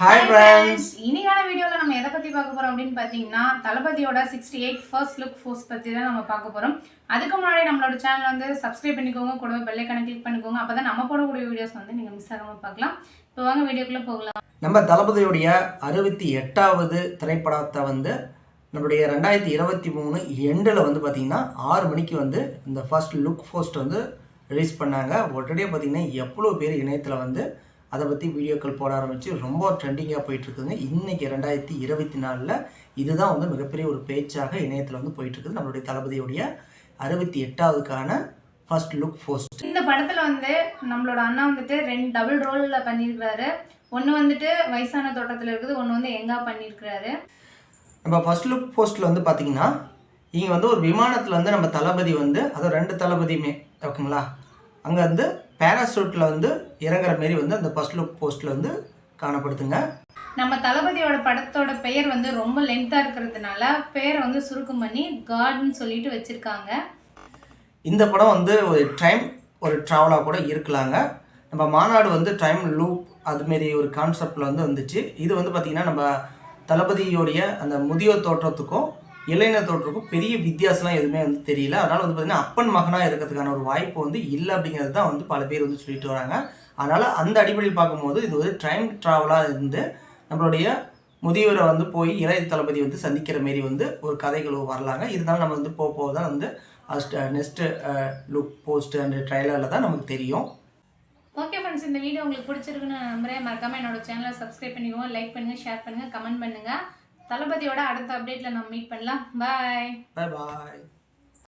Hi friends இன்னைக்கான வீடியோவில் நம்ம எதை பற்றி பார்க்க போகிறோம் அப்படின்னு பார்த்தீங்கன்னா தளபதியோட sixty eight first look force பற்றி தான் நம்ம பார்க்க போகிறோம் அதுக்கு முன்னாடி நம்மளோட சேனல் வந்து சப்ஸ்கிரைப் பண்ணிக்கோங்க கூடவே பெல்லைக்கான கிளிக் பண்ணிக்கோங்க. அப்போ தான் நம்ம போடக்கூடிய வீடியோஸ் வந்து நீங்கள் மிஸ் ஆகாமல் பார்க்கலாம். இப்போ வாங்க வீடியோக்குள்ளே போகலாம். நம்ம தளபதியுடைய அறுபத்தி எட்டாவது திரைப்படத்தை வந்து நம்மளுடைய ரெண்டாயிரத்தி இருபத்தி மூணு எண்டில் வந்து பார்த்திங்கன்னா ஆறு மணிக்கு வந்து இந்த ஃபர்ஸ்ட் லுக் போஸ்ட் வந்து ரிலீஸ் பண்ணாங்க. உடனே பார்த்திங்கன்னா எவ்வளோ பேர் இணையத்தில் வந்து அதை பற்றி வீடியோக்கள் போட ஆரம்பித்து ரொம்ப ட்ரெண்டிங்காக போயிட்டுருக்குதுங்க. இன்றைக்கி ரெண்டாயிரத்தி இருபத்தி நாலில் இதுதான் வந்து மிகப்பெரிய ஒரு பேச்சாக இணையத்தில் வந்து போயிட்டுருக்குது. நம்மளுடைய தளபதியுடைய அறுபத்தி எட்டாவதுக்கான ஃபர்ஸ்ட் லுக் போஸ்ட் இந்த படத்தில் வந்து நம்மளோட அண்ணா வந்துட்டு ரெண்டு டபுள் ரோலில் பண்ணியிருக்கிறாரு ஒன்று வந்துட்டு வயசான தோட்டத்தில் இருக்குது ஒன்று வந்து எங்கா பண்ணியிருக்கிறாரு நம்ம ஃபர்ஸ்ட் லுக் போஸ்ட்டில் வந்து பார்த்தீங்கன்னா இங்கே வந்து ஒரு விமானத்தில் வந்து நம்ம தளபதி வந்து அதுவும் ரெண்டு தளபதியுமே ஓகேங்களா? அங்கே வந்து பேராசூட்டில் வந்து இறங்குற மாரி வந்து அந்த ஃபர்ஸ்ட் லுக் போஸ்ட்டில் வந்து காணப்படுதுங்க. நம்ம தளபதியோட படத்தோட பெயர் வந்து ரொம்ப லென்த்தாக இருக்கிறதுனால பெயரை வந்து சுருக்கம் பண்ணி கார்டுன்னு சொல்லிட்டு வச்சுருக்காங்க. இந்த படம் வந்து ஒரு டைம் ஒரு ட்ராவலாக கூட இருக்கலாங்க. நம்ம மாநாடு வந்து டைம் லூப் அதுமாரி ஒரு கான்செப்டில் வந்து வந்துச்சு. இது வந்து பார்த்திங்கன்னா நம்ம தளபதியோடைய அந்த முதியோர் தோற்றத்துக்கும் இளைஞர் பெரிய வித்தியாசம்லாம் எதுவுமே வந்து தெரியல. அதனால் வந்து பார்த்திங்கன்னா அப்பன் மகனாக இருக்கிறதுக்கான ஒரு வாய்ப்பு வந்து இல்லை அப்படிங்கிறது தான் வந்து பல பேர் வந்து சொல்லிட்டு வராங்க. அதனால் அந்த அடிப்படையில் பார்க்கும்போது இது ஒரு டைம் ட்ராவலாக இருந்து நம்மளுடைய முதியவரை வந்து போய் இளைய தளபதி வந்து சந்திக்கிற மாரி வந்து ஒரு கதைகள் வரலாங்க. இருந்தாலும் நம்ம வந்து போக போக தான் வந்து நெக்ஸ்ட்டு லுக் போஸ்ட் அண்ட் ட்ரைலரில் தான் நமக்கு தெரியும். ஓகே ஃப்ரெண்ட்ஸ் இந்த வீடியோ உங்களுக்கு பிடிச்சிருக்குன்னு நம்புறேன். மறக்காம என்னோட சேனலை சப்ஸ்கிரைப் பண்ணிக்கோங்க லைக் பண்ணுங்கள் ஷேர் பண்ணுங்கள் கமெண்ட் பண்ணுங்கள் தளபதியோட அடுத்த அப்டேட்ல நம்ம மீட் பண்ணலாம். பாய் பாய் பாய்